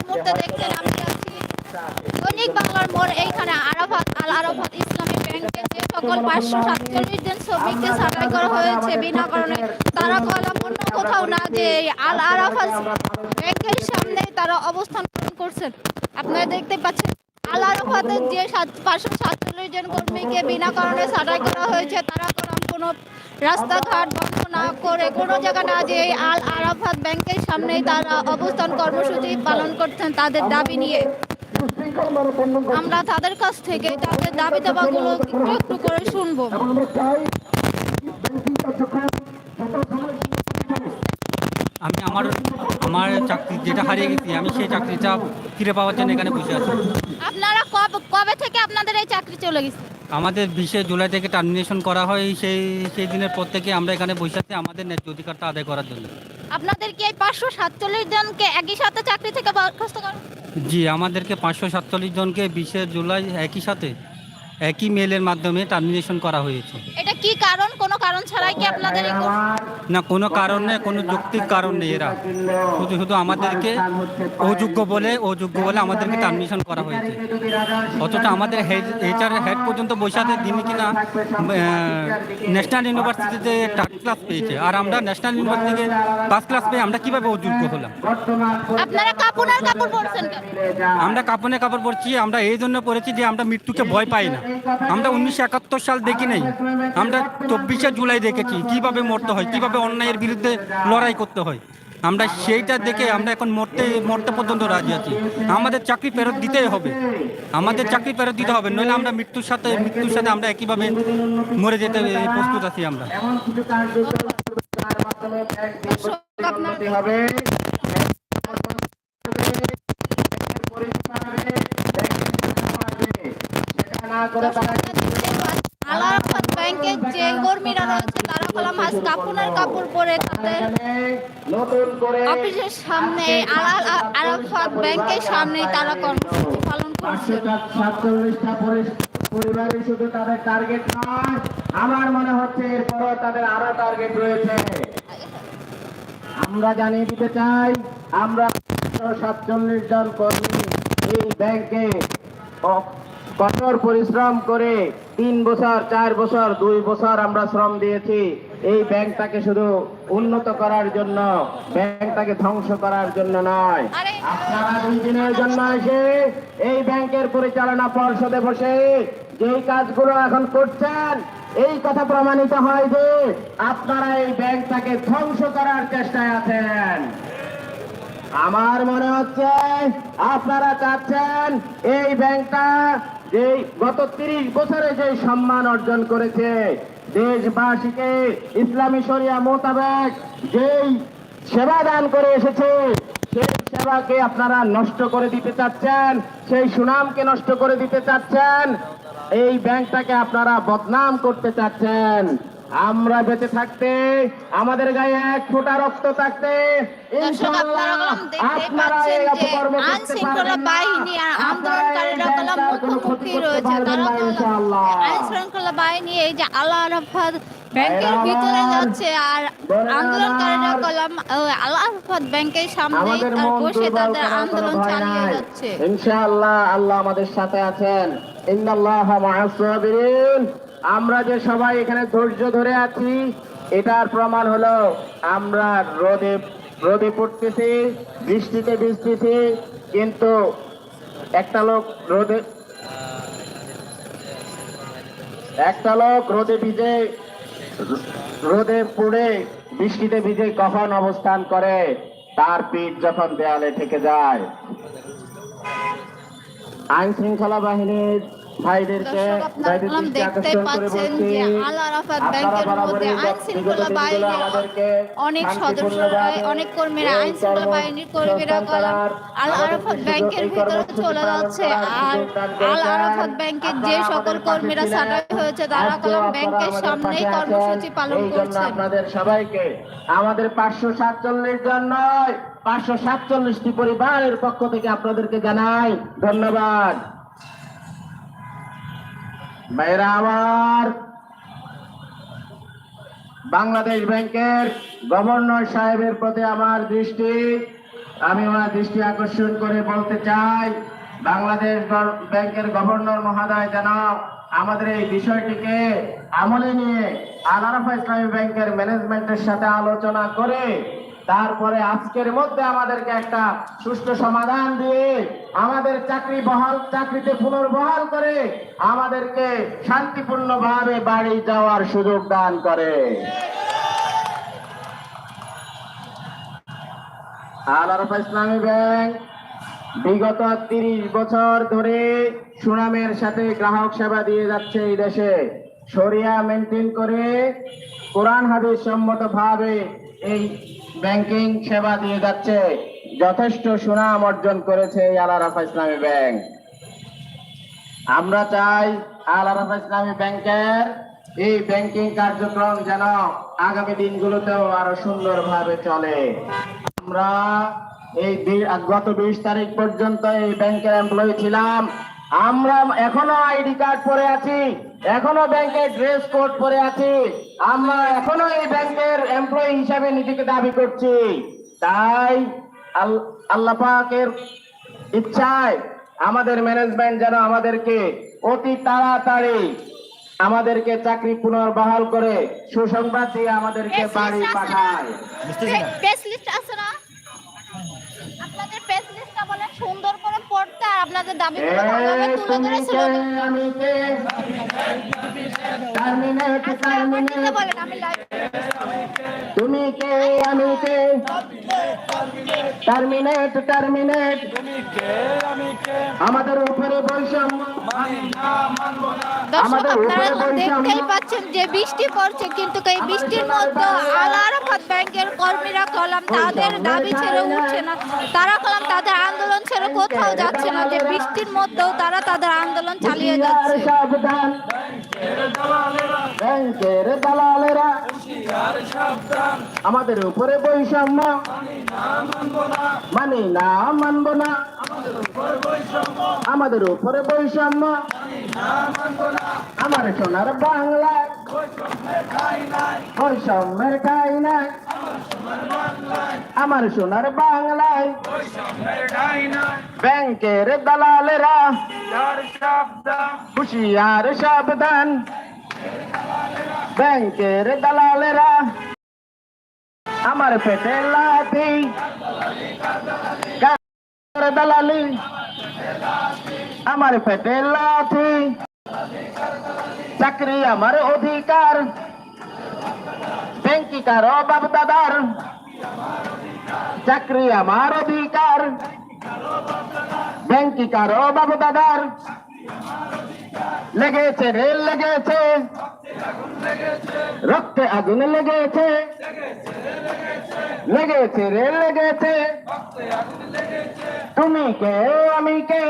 এই মুহূর্তে দেখছেন আমি আছি দৈনিক বাংলার মোড়, এইখানে আরাফাত, আল আরাফাত ইসলামী ব্যাংকে যে সকল পাঁচশো সাতচল্লিশ জন শ্রমিককে ছাঁটাই করা হয়েছে বিনা কারণে, তারা কলম অন্য কোথাও না যে আল আরাফাত ব্যাংকের সামনে তারা অবস্থান করছেন। আপনারা দেখতে পাচ্ছেন, আল আরাফাতের যে পাঁচশো সাতচল্লিশ জন কর্মীকে বিনা কারণে ছাঁটাই করা হয়েছে, তারা কোনো রাস্তাঘাট বন্ধ না করে কোনো জায়গা না যে আল আরাফাত ব্যাংকের সামনেই তারা অবস্থান কর্মসূচি পালন করছেন তাদের দাবি নিয়ে। আমরা তাদের কাছ থেকে তাদের দাবি দাবাগুলো একটু একটু করে শুনব। আমি আমার আমার চাকরি যেটা হারিয়ে গেছি আমি সেই চাকরিটা ফিরে পাওয়ার জন্য এখানে বসে আছি। আপনারা কবে কবে থেকে আপনাদের এই চাকরি চলে গেছে? আমাদের বিশে জুলাই থেকে টার্মিনেশন করা হয় সেই সেই দিনের পর থেকে আমরা এখানে বসে আছি আমাদের ন্যায্য অধিকারটা আদায় করার জন্য। আপনাদের কি এই পাঁচশো সাতচল্লিশ জনকে একই সাথে চাকরি থেকে বরখাস্ত করা জি আমাদেরকে পাঁচশো সাতচল্লিশ জনকে বিশে জুলাই একই সাথে একই মেলের মাধ্যমে টার্মিনেশন করা হয়েছে। এটা কি কারণ? কোনো কারণ ছাড়াই কি আপনাদের না কোনো কারণ নেই কোনো যৌক্তিক কারণ নেই এরা। শুধু শুধু আমাদেরকে অযোগ্য বলে অযোগ্য বলে আমাদেরকে টার্মিনেশন করা হয়েছে। অথচ আমাদের এইচআর হেড পর্যন্ত বৈশাখের দিনে কিনা ন্যাশনাল ইউনিভার্সিটিতে থার্ড ক্লাস পেয়েছে। আর আমরা ন্যাশনাল ইউনিভার্সিটি থেকে ফার্স্ট ক্লাস পেয়ে আমরা কীভাবে অযোগ্য হলাম? আমরা কাপড়ে কাপড় পরছি আমরা এই জন্য পড়েছি যে আমরা মৃত্যুকে ভয় পাই না। আমরা উনিশশো একাত্তর সাল দেখি নাই আমরা চব্বিশে জুলাই দেখেছি কীভাবে মরতে হয় কীভাবে অন্যায়ের বিরুদ্ধে লড়াই করতে হয়। আমরা সেইটা দেখে আমরা এখন মরতে মরতে পর্যন্ত রাজি আছি। আমাদের চাকরি ফেরত দিতেই হবে। আমাদের চাকরি ফেরত দিতে হবে, নইলে আমরা মৃত্যুর সাথে মৃত্যুর সাথে আমরা একইভাবে মরে যেতে প্রস্তুত আছি আমরা। ব্যাংকের যে কর্মীরা রয়েছে, তারা কাপুনার কাপড় পরে তাদের অফিসের সামনে আরাফাত ব্যাংকের সামনে তারা কর্মসূচি পালন করছে। শুধু তাদের টার্গেট নয় আমার মনে হচ্ছে এরপরও তাদের আরও টার্গেট রয়েছে। আমরা জানিয়ে দিতে চাই, আমরা সাতচল্লিশ জন কর্মী এই ব্যাংকে কঠোর পরিশ্রম করে তিন বছর চার বছর দুই বছর আমরা শ্রম দিয়েছি। এই ব্যাংকটাকে শুধু উন্নত করার জন্য ব্যাংকটাকে ধ্বংস করার জন্য নয়। আপনারা দুই দিনের জন্য এসে এই ব্যাংকের পরিচালনা পর্ষদে বসে যেই কাজগুলো এখন করছেন এই কথা প্রমাণিত হয় যে আপনারা এই ব্যাংকটাকে ধ্বংস করার চেষ্টায় আছেন। আমার মনে হচ্ছে আপনারা চাচ্ছেন এই ব্যাংকটা যে গত তিরিশ বছরে যে সম্মান অর্জন করেছে দেশবাসীকে ইসলামী শরিয়া মোতাবেক যেই সেবা দান করে এসেছে, সেই সেবাকে আপনারা নষ্ট করে দিতে চাচ্ছেন, সেই সুনামকে নষ্ট করে দিতে চাচ্ছেন, এই ব্যাংকটাকে আপনারা বদনাম করতে চাচ্ছেন। আমরা বেঁচে থাকতে আমাদের গায়ে এক ফোঁটা রক্ত থাকতে। বাহিনী আর আন্দোলনকারীরা কলম মুখোমুখি রয়েছে। আইন শৃঙ্খলা বাহিনী এই যে আল্লাহ আরাফাত ব্যাংকের ভিতরে যাচ্ছে আর আন্দোলনকারীরা কলম আল্লাহ ব্যাংকের সামনে আমাদের বসে তাদের আন্দোলন ভয় চালিয়ে যাচ্ছে। ইনশাআল্লাহ আল্লাহ আমাদের সাথে আছেন। ইন্নাল্লাহ মা'আস সাবিরিন আমরা যে সবাই এখানে ধৈর্য ধরে আছি, এটার প্রমাণ হলো আমরা রোদে রোদে পড়তেছি, বৃষ্টিতে ভিজতেছি, কিন্তু একটা লোক রোদে, একটা লোক রোদে ভিজে, রোদে পুড়ে বৃষ্টিতে ভিজে কখন অবস্থান করে? তার পিঠ যখন দেয়ালে ঠেকে যায়। আইন শৃঙ্খলা বাহিনীর ভাইদেরকে দেখতে পাচ্ছেন যে আল আরাফাত ব্যাংকের মধ্যে আইন শৃঙ্খলা বাহিনীর অনেক সদস্যরা অনেক কর্মীরা আইন শৃঙ্খলা বাহিনীর কর্মীরা আল আরাফাত ব্যাংকের ভিতরে চলে যাচ্ছে আর আল আরাফাত ব্যাংকের যে সকল কর্মীরা ছিলেন। হয়েছে তারা কলম ব্যাংকের সামনেই কর্মসূচি পালন করছে। আপনাদের সবাইকে আমাদের পাঁচশো সাতচল্লিশ জন নয় পাঁচশো সাতচল্লিশটি পরিবারের পক্ষ থেকে আপনাদেরকে জানাই ধন্যবাদ। ভাইরা বাংলাদেশ ব্যাংকের গভর্নর সাহেবের প্রতি আমার দৃষ্টি, আমি ওনার দৃষ্টি আকর্ষণ করে বলতে চাই, বাংলাদেশ ব্যাংকের গভর্নর মহোদয়, যেন আমাদের এই বিষয়টিকে আমলে নিয়ে আল আরাফা ইসলামী ব্যাংকের ম্যানেজমেন্টের সাথে আলোচনা করে তারপরে আজকের মধ্যে আমাদেরকে একটা সুষ্ঠু সমাধান দিয়ে আমাদের চাকরি বহাল, চাকরিতে পুনর্বহাল করে আমাদেরকে শান্তিপূর্ণভাবে বাড়ি যাওয়ার সুযোগ দান করে। ইসলামী ব্যাংক, বিগত তিরিশ বছর ধরে সুনামের সাথে গ্রাহক সেবা দিয়ে যাচ্ছে এই দেশে। সরিয়া মেনটেন করে কোরআন হাদিস সম্মত ভাবে এই ব্যাংকিং সেবা দিয়ে যাচ্ছে। যথেষ্ট সুনাম অর্জন করেছে এই আল আরাফা ইসলামী ব্যাংক। আমরা চাই আল আরাফা ইসলামী ব্যাংকের এই ব্যাংকিং কার্যক্রম যেন আগামী দিনগুলোতেও আরও সুন্দরভাবে চলে। আমরা এই গত বিশ তারিখ পর্যন্ত এই ব্যাংকের এমপ্লয়ি ছিলাম। আমরা এখনও আইডি কার্ড পরে আছি। এখনও ব্যাংকের ড্রেস কোড পরে আছি। আমরা এখনও এই ব্যাংকের এমপ্লয়ি হিসাবে নিজেকে দাবি করছি। তাই আল- আল্লাহ পাকের ইচ্ছায় আমাদের ম্যানেজমেন্ট যেন আমাদেরকে অতি তাড়াতাড়ি আমাদেরকে চাকরি পুনর্বহাল করে সুসংবাদ দিয়ে আমাদেরকে বাড়ি পাঠায়। আপনাদের দাবি তুলে দিতে বলেন আমি লাইভ তুমি কে আমি কে? টার্মিনেট টার্মিনেট আমাদের উপরে বৈষম্য। দর্শক আমাদের আপনারা উপরে দেখতেই পাচ্ছেন যে বৃষ্টি পড়ছে কিন্তু এই বৃষ্টির মধ্যে আল আরাফাত ব্যাংকের কর্মীরা কলাম তাদের দাবি ছেড়ে উঠছে না। তারা কলাম তাদের আন্দোলন ছেড়ে কোথাও যাচ্ছে না যে বৃষ্টির মধ্যেও তারা তাদের আন্দোলন চালিয়ে যাচ্ছে। আমাদের উপরে বৈষম্য। মানি না মানব না। আমাদের উপরে বৈষম্য। আমার সোনার বাংলায় বৈষম্যের ঠাই নাই। আমার সোনার বাংলায়। ব্যাংকের দালালেরা হুশিয়ার সাবধান। ব্যাংকের দালালেরা আমার পেটে কার দালালি? আমার পেটে লাথি চাকরি আমার অধিকার। ব্যাংকি কারও বাপ দাদার। চাকরি আমার অধিকার। ব্যাংকি কারও বাবু দাদার। লেগেছে, রেল লেগেছে। রক্তে আগুন লেগেছে। লেগেছে, রেল লেগেছে। তুমি কে, আমি কে?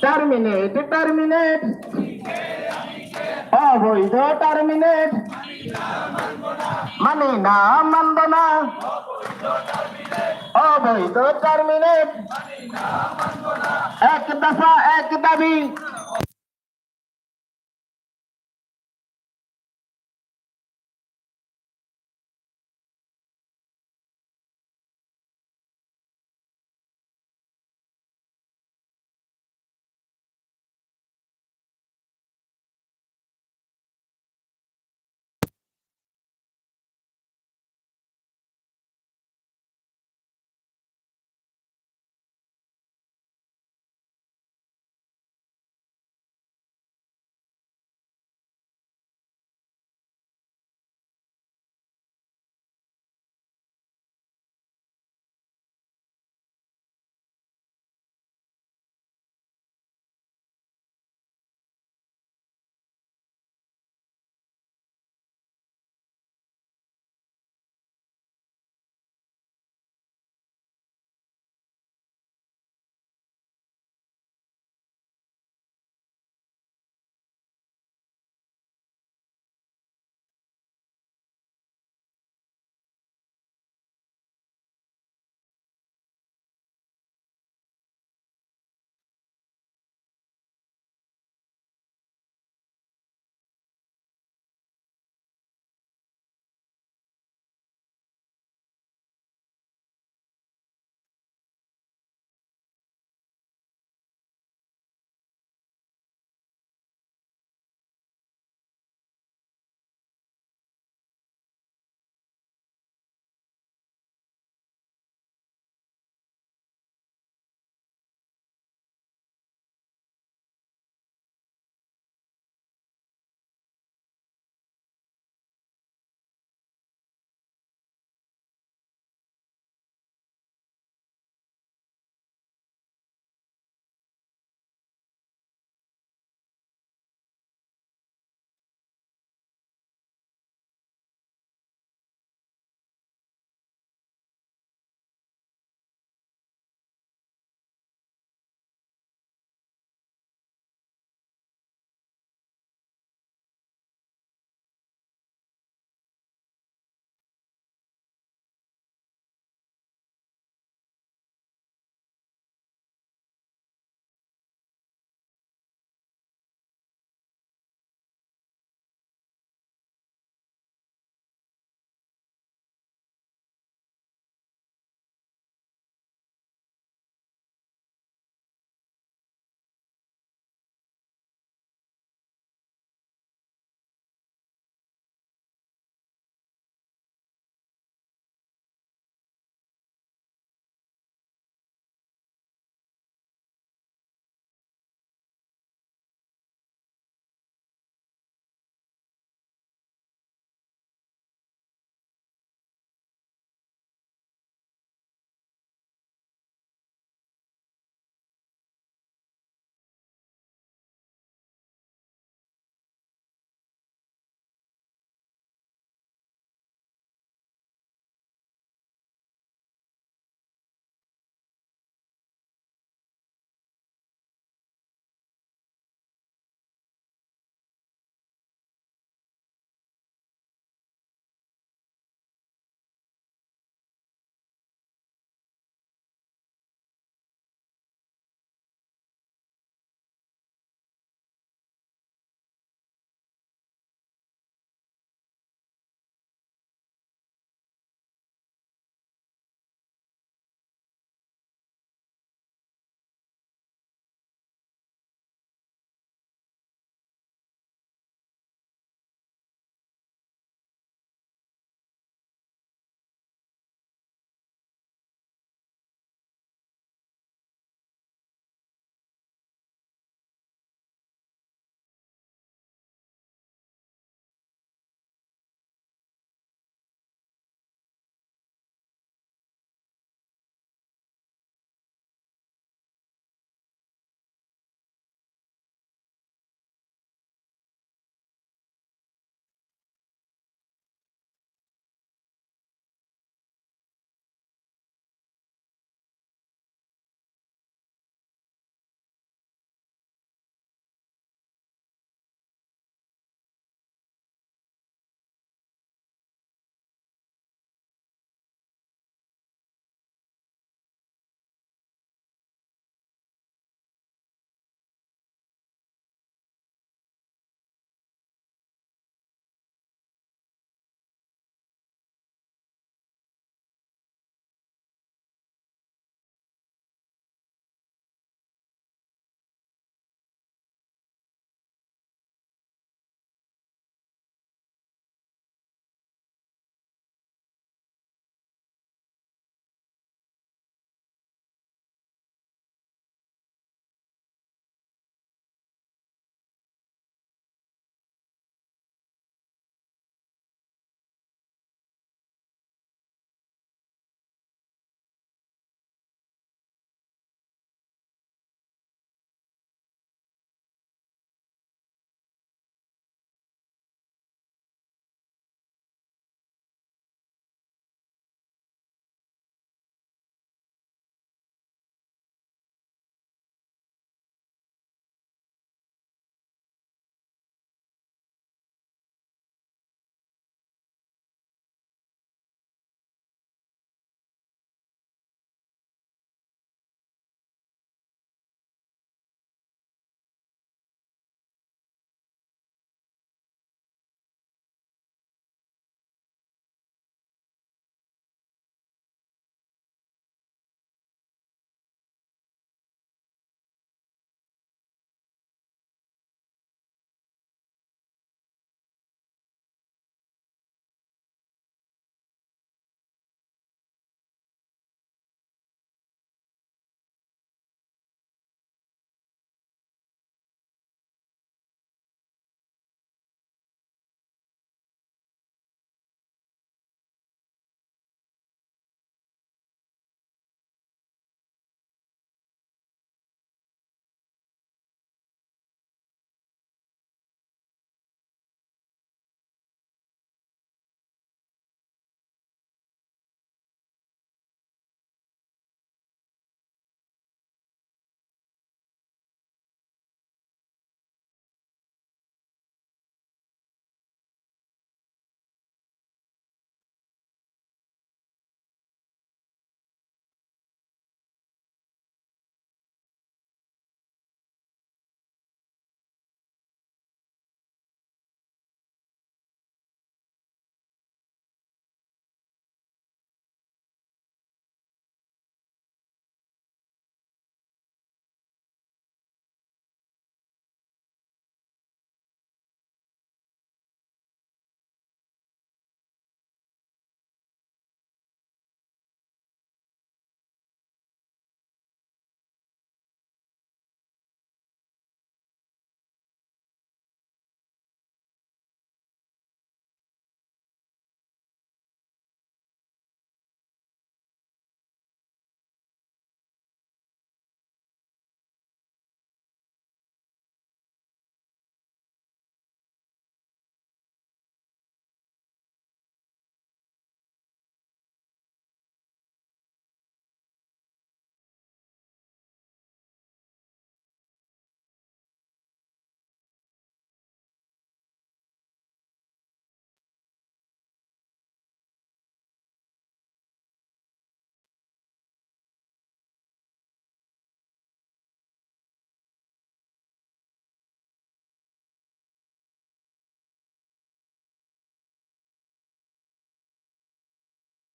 Terminate terminate. অবৈধ, টার্মিনেট। মানে না, মানব না। অবৈধ টার্মিনেট এক দফা এক দাবি।